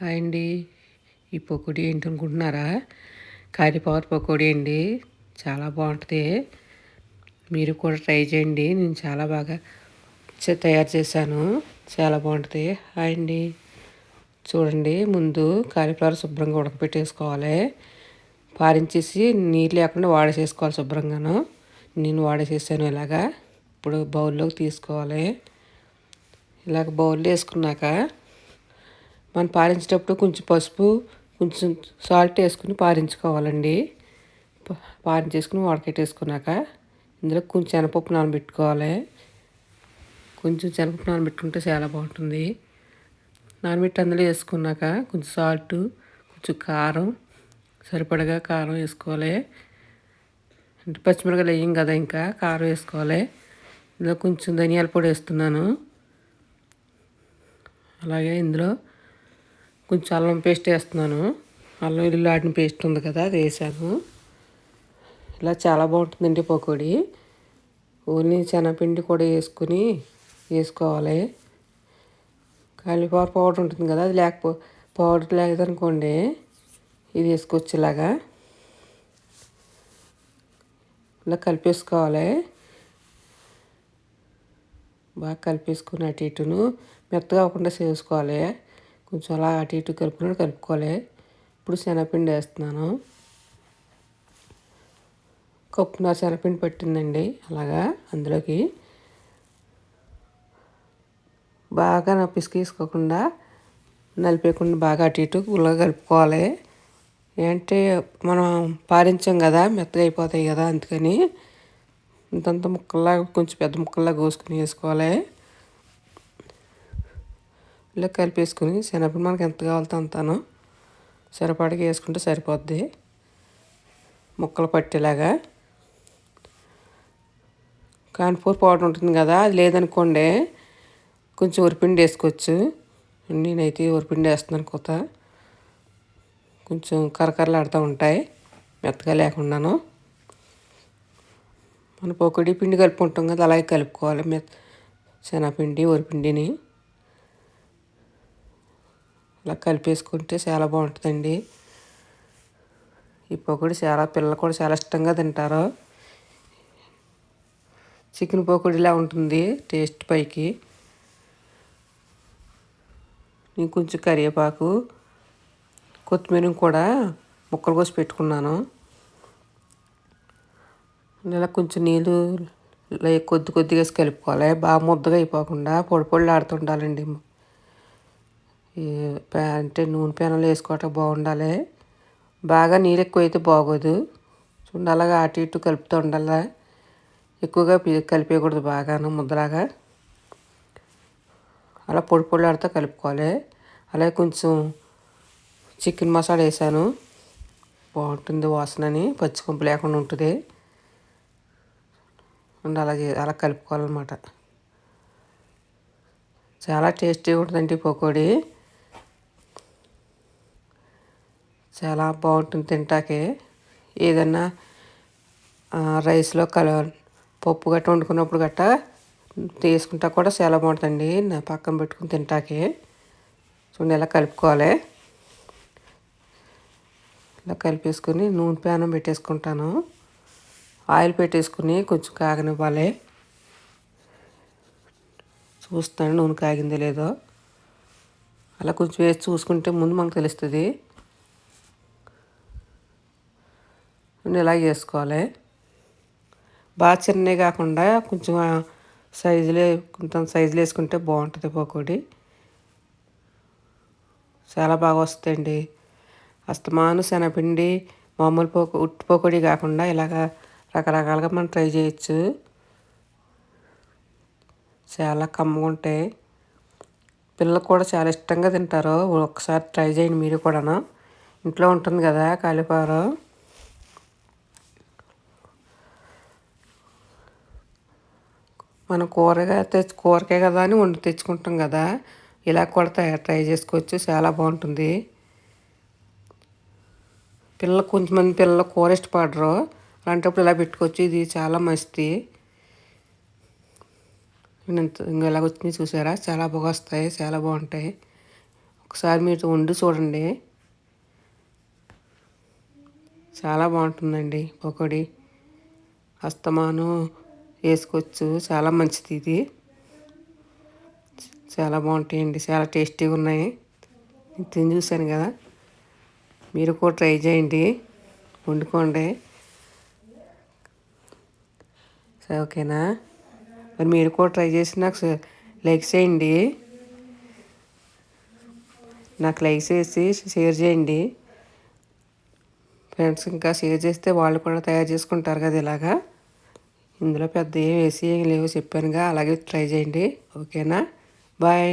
Hi అండి. ఈ pakodi ఏంటనుకుంటున్నారా? Cauliflower pakodi అండి. చాలా బాగుంటుంది. మీరు కూడా ట్రై చేయండి. నేను చాలా బాగా తయారు చేశాను. చాలా బాగుంటుంది. హాయ్ అండి. చూడండి ముందు కాలీఫ్లవర్ శుభ్రంగా ఉడకపెట్టేసుకోవాలి. పారించేసి నీళ్ళు లేకుండా వాడేసేసుకోవాలి శుభ్రంగాను. నేను వాడేసేసాను ఇలాగా. ఇప్పుడు బౌల్లోకి తీసుకోవాలి. ఇలాగ బౌల్లో వేసుకున్నాక మనం పారించేటప్పుడు కొంచెం పసుపు కొంచెం సాల్ట్ వేసుకుని పారించుకోవాలండి పారించేసుకుని ఉడకెట్టేసుకున్నాక ఇందులో కొంచెం శనగపప్పు నానబెట్టుకోవాలి. కొంచెం శనగపప్పు నానబెట్టుకుంటే చాలా బాగుంటుంది. నానబెట్టి అందులో వేసుకున్నాక కొంచెం సాల్ట్ కొంచెం కారం సరిపడగా కారం వేసుకోవాలి. అంటే పచ్చిమిరకాయలు వేయం కదా ఇంకా కారం వేసుకోవాలి. ఇందులో కొంచెం ధనియాల పొడి వేస్తున్నాను. అలాగే ఇందులో కొంచెం అల్లం పేస్ట్ వేస్తున్నాను. అల్లం ఇల్లు ఆడిన పేస్ట్ ఉంది కదా అది వేసాను. ఇలా చాలా బాగుంటుందండి పకోడీ. ఓన్లీ శనగపిండి కూడా వేసుకుని వేసుకోవాలి. కాలీఫ్లవర్ పౌడర్ ఉంటుంది కదా అది లేకపో పౌడర్ లేదనుకోండి ఇది వేసుకోవచ్చు ఇలాగా ఇలా కలిపేసుకోవాలి. బాగా కలిపేసుకుని అటు ఇటును మెత్తగా అవ్వకుండా చేసుకోవాలి. కొంచెం అలా అటు ఇటు కలుపుకుని కలుపుకోవాలి ఇప్పుడు శనగపిండి వేస్తున్నాను. కప్పున శనగపిండి పట్టిందండి అలాగా అందులోకి. బాగా నా పిసికేసుకోకుండా నలిపేయకుండా బాగా అటు ఇటు గుల్లగా కలుపుకోవాలి. ఏంటంటే మనం పారించాం కదా మెత్తగా అయిపోతాయి కదా అందుకని ఇంతంత ముక్కల్లా కొంచెం పెద్ద ముక్కల్లా కోసుకుని వేసుకోవాలి. ఇలా కలిపేసుకుని శనగపిండి మనకి ఎంత కావాలో అంతాను. సరిపడగా వేసుకుంటే సరిపోద్ది. ముక్కలు పట్టేలాగా. కాన్పూర్ పౌడర్ ఉంటుంది కదా అది లేదనుకోండి కొంచెం ఉరిపిండి వేసుకోవచ్చు. నేనైతే ఉరిపిండి వేస్తున్నాను కొత్త. కొంచెం కరకరలాడుతూ ఉంటాయి మెత్తగా లేకుండాను. మన పొకడి పిండి కలుపుకుంటాం కదా అలాగే కలుపుకోవాలి. మెత్త శనగపిండి ఉరిపిండిని. ఇలా కలిపేసుకుంటే చాలా బాగుంటుందండి. ఈ పకోడీ చాలా పిల్లలు కూడా చాలా ఇష్టంగా తింటారు. చికెన్ పకోడీలా ఉంటుంది టేస్ట్ పైకి. నేను కొంచెం కరివేపాకు కొత్తిమీర కూడా ముక్కలు కోసి పెట్టుకున్నాను. ఇలా కొంచెం నీళ్ళు కొద్ది కొద్దిగా కలుపుకోవాలి. బాగా ముద్దగా అయిపోకుండా పొడి పొడి ఆడుతుండాలండి అంటే నూనె పేనలు వేసుకోవటం బాగుండాలి. బాగా నీరు ఎక్కువ అయితే బాగోదు. చూడండి అలాగా అటు ఇటు కలుపుతూ ఉండాలి. ఎక్కువగా కలిపేయకూడదు బాగాను ముద్దలాగా. అలా పొడి పొడి కలుపుకోవాలి. అలాగే కొంచెం చికెన్ మసాలా వేసాను. బాగుంటుంది వాసనని పచ్చికొంపు లేకుండా ఉంటుంది. అలా అలా కలుపుకోవాలన్నమాట. చాలా టేస్టీగా ఉంటుందండి పకోడీ. చాలా బాగుంటుంది తింటాకే. ఏదన్నా రైస్లో కల పప్పు గట్ట వండుకున్నప్పుడు గట్ట తీసుకుంటా కూడా చాలా బాగుంటుందండి. నా పక్కన పెట్టుకుని తింటాకే. చూడండి ఇలా కలుపుకోవాలి. ఇలా కలిపేసుకుని నూనె ప్యానం పెట్టేసుకుంటాను. ఆయిల్ పెట్టేసుకుని కొంచెం కాగనివ్వాలి. చూస్తాను నూనె కాగిందో లేదో. అలా కొంచెం వేసి చూసుకుంటే ముందు మనకు తెలుస్తుంది. ఇలా చేసుకోవాలి? బాగా చిన్నవి కాకుండా కొంచెం సైజులే కొంత సైజులు వేసుకుంటే బాగుంటుంది పకోడి. చాలా బాగా వస్తాయండి. అస్తమాను శనగపిండి మామూలు పోక ఉట్టి పకోడీ కాకుండా ఇలాగ రకరకాలుగా మనం ట్రై చేయొచ్చు. చాలా కమ్మగా ఉంటాయి. పిల్లలు కూడా చాలా ఇష్టంగా తింటారు. ఒకసారి ట్రై చేయండి మీరు కూడాను. ఇంట్లో ఉంటుంది కదా కాలీఫ్లవర్. మనం కూరగాయ తెచ్చు కూరకే కదా అని వండి తెచ్చుకుంటాం కదా. ఇలా కూడా ట్రై చేసుకోవచ్చు. చాలా బాగుంటుంది. పిల్లలు కొంచెంమంది పిల్లలు కూర ఇష్టపడరు. అలాంటప్పుడు ఇలా పెట్టుకోవచ్చు. ఇది చాలా మంచిది. ఇంకా ఇలాగ వచ్చింది చూసారా? చాలా బాగా వస్తాయి. చాలా బాగుంటాయి. ఒకసారి మీరు వండి చూడండి. చాలా బాగుంటుందండి. పకోడీ. అస్తమాను వేసుకోవచ్చు. చాలా మంచిది ఇది. చాలా బాగుంటాయండి. చాలా టేస్టీగా ఉన్నాయి. తిని చూశాను కదా. మీరు కూడా ట్రై చేయండి. వండుకోండి. సరే ఓకేనా? మరి మీరు కూడా ట్రై చేసి నాకు లైక్ చేయండి. నాకు లైక్ చేసి షేర్ చేయండి. ఫ్రెండ్స్ ఇంకా షేర్ చేస్తే వాళ్ళు కూడా తయారు చేసుకుంటారు కదా ఇలాగా. ఇందులో పెద్ద ఏం వేసి ఏం లేవు చెప్పానుగా. అలాగే ట్రై చేయండి. ఓకేనా? బాయ్